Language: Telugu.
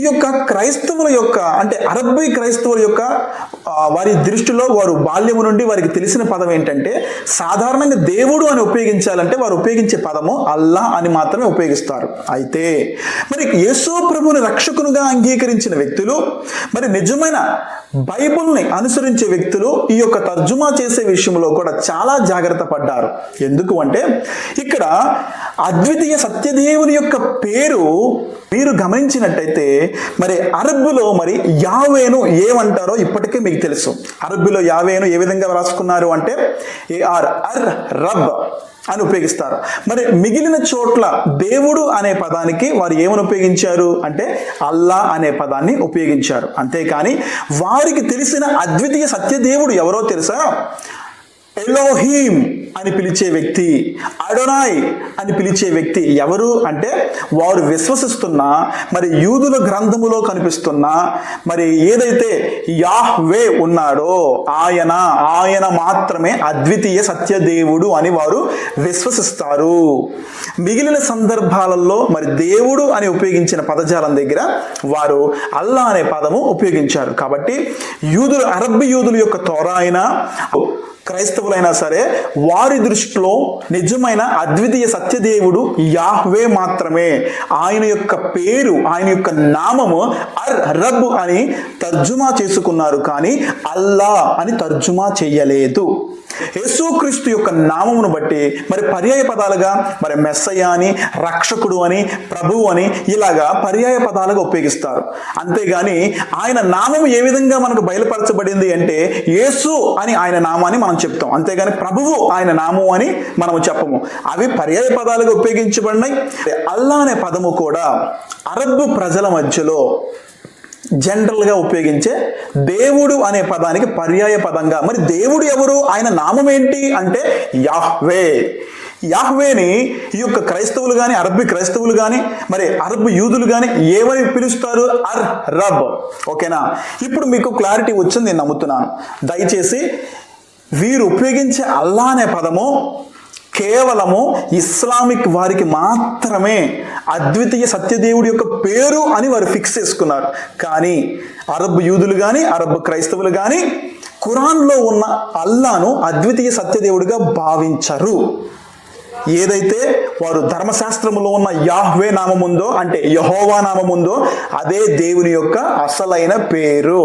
ఈ యొక్క క్రైస్తవుల యొక్క అంటే అరబ్బీ క్రైస్తవుల యొక్క వారి దృష్టిలో వారు బాల్యము నుండి వారికి తెలిసిన పదం ఏంటంటే సాధారణంగా దేవుడు అని ఉపయోగించాలంటే వారు ఉపయోగించే పదము అల్లా అని మాత్రమే ఉపయోగిస్తారు. అయితే మరి యేసు ప్రభుని రక్షకునిగా అంగీకరించిన వ్యక్తులు మరి నిజమైన బైబిల్ని అనుసరించే వ్యక్తులు ఈ యొక్క తర్జుమా చేసే విషయంలో కూడా చాలా జాగ్రత్త పడ్డారు. ఎందుకు అంటే ఇక్కడ అద్వితీయ సత్యదేవుని యొక్క పేరు మీరు గమనించినట్టయితే మరి అరబ్బులో మరి యావేను ఏమంటారో ఇప్పటికే మీకు తెలుసు. అరబ్బులో యావేను ఏ విధంగా రాసుకున్నారు అంటే ఏఆర్ అర్ రబ్. అని ఉపయోగిస్తారు మరి మిగిలిన చోట్ల దేవుడు అనే పదానికి వారు ఏమని ఉపయోగించారు? అంటే అల్లా అనే పదాన్ని ఉపయోగించారు. అంతేకాని వారికి తెలిసిన అద్వితీయ సత్యదేవుడు ఎవరో తెలుసా? ఎలోహీం అని పిలిచే వ్యక్తి అడోనాయ్ అని పిలిచే వ్యక్తి ఎవరు అంటే వారు విశ్వసిస్తున్న మరి యూదుల గ్రంథములో కనిపిస్తున్న మరి ఏదైతే యాహ్వే ఉన్నాడో ఆయన ఆయన మాత్రమే అద్వితీయ సత్యదేవుడు అని వారు విశ్వసిస్తారు. మిగిలిన సందర్భాలలో మరి దేవుడు అని ఉపయోగించిన పదజాలం దగ్గర వారు అల్లా అనే పదము ఉపయోగించారు. కాబట్టి యూదులు అరబ్ యూదుల యొక్క తోరాయన క్రైస్తవులైనా సరే వారి దృష్టిలో నిజమైన అద్వితీయ సత్యదేవుడు యాహ్వే మాత్రమే. ఆయన యొక్క పేరు ఆయన యొక్క నామము అర్ రబ్ అని తర్జుమా చేసుకున్నారు కానీ అల్లా అని తర్జుమా చేయలేదు. యేసుక్రీస్తు యొక్క నామమును బట్టి మరి పర్యాయ పదాలుగా మరి మెస్సయ్య అని రక్షకుడు అని ప్రభువు అని ఇలాగా పర్యాయ పదాలుగా ఉపయోగిస్తారు. అంతేగాని ఆయన నామం ఏ విధంగా మనకు బయలుపరచబడింది అంటే యేసు అని ఆయన నామాన్ని మనం చెప్తాం. అంతేగాని ప్రభువు ఆయన నామం అని మనము చెప్పము. అవి పర్యాయ పదాలుగా ఉపయోగించబడినాయి. అల్లా అనే పదము కూడా అరబ్బు ప్రజల మధ్యలో జనరల్గా ఉపయోగించే దేవుడు అనే పదానికి పర్యాయ పదంగా. మరి దేవుడు ఎవరు? ఆయన నామం ఏంటి అంటే యాహ్వే. యాహ్వేని ఈ యొక్క క్రైస్తవులు కానీ అరబ్బీ క్రైస్తవులు కానీ మరి అరబ్ యూదులు కానీ ఏమని పిలుస్తారు? అర్ రబ్. ఓకేనా? ఇప్పుడు మీకు క్లారిటీ వచ్చింది నేను నమ్ముతున్నాను. దయచేసి వీరు ఉపయోగించే అల్లా అనే పదము కేవలము ఇస్లామిక్ వారికి మాత్రమే అద్వితీయ సత్యదేవుడి యొక్క పేరు అని వారు ఫిక్స్ చేసుకున్నారు. కానీ అరబ్ యూదులు కానీ అరబ్ క్రైస్తవులు కానీ ఖురాన్లో ఉన్న అల్లాను అద్వితీయ సత్యదేవుడిగా భావించరు. ఏదైతే వారు ధర్మశాస్త్రములో ఉన్న యాహ్వే నామం ఉందో అంటే యహోవా నామం ఉందో అదే దేవుని యొక్క అసలైన పేరు.